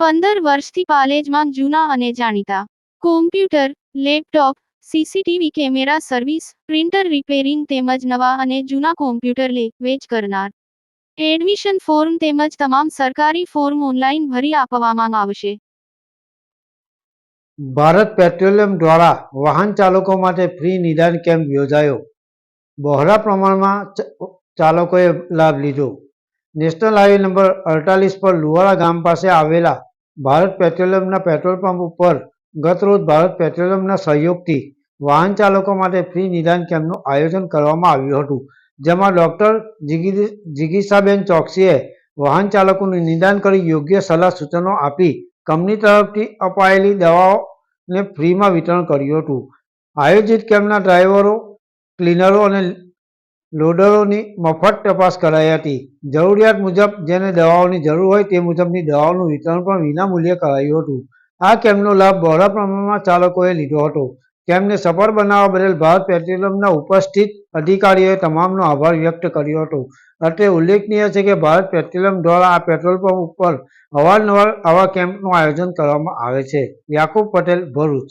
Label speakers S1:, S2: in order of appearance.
S1: પંદર વર્ષથી પાલેજમાં જૂના અને જાણીતા. Computer laptop CCTV camera service printer repairing તેમજ નવા અને જૂના કોમ્પ્યુટર લે, વેચ કરનાર. એડમિશન ફોર્મ તેમજ તમામ સરકારી ફોર્મ ઓનલાઈન ભરી આપવામાં આવશે.
S2: ભારત પેટ્રોલિયમ દ્વારા વાહન ચાલકો માટે ફ્રી નિદાન કેમ્પ યોજાયો. બહોળા પ્રમાણમાં ચાલકોએ લાભ લીધો. નેશનલ હાઈવે નંબર અડતાલીસ પર લુવાડા ગામ પાસે આવેલા ભારત પેટ્રોલિયમના પેટ્રોલ પંપ ઉપર ગતરોજ ભારત પેટ્રોલિયમના સહયોગથી વાહન ચાલકો માટે ફ્રી નિદાન કેમ્પનું આયોજન કરવામાં આવ્યું હતું, જેમાં ડોક્ટર જિગી- જિગીસાબેન ચોકસીએ વાહન ચાલકોનું નિદાન કરી યોગ્ય સલાહ સૂચનો આપી કંપની તરફથી અપાયેલી દવાઓને ફ્રીમાં વિતરણ કર્યું હતું. આયોજિત કેમ્પના ડ્રાઈવરો, ક્લીનરો અને લોડરોની મફત તપાસ કરાઈ હતી. જરૂરિયાત મુજબ જેને દવાઓની જરૂર હોય તે મુજબની દવાઓનું વિતરણ પણ વિનામૂલ્યે કરાયું હતું. આ કેમ્પનો લાભ બહોળા પ્રમાણમાં ચાલકોએ લીધો હતો. કેમ્પને સફળ બનાવવા બદલ ભારત પેટ્રોલિયમના ઉપસ્થિત અધિકારીઓએ તમામનો આભાર વ્યક્ત કર્યો હતો. અત્રે ઉલ્લેખનીય છે કે ભારત પેટ્રોલિયમ દ્વારા આ પેટ્રોલ પંપ ઉપર અવારનવાર આવા કેમ્પનું આયોજન કરવામાં આવે છે. યાકુબ પટેલ, ભરૂચ.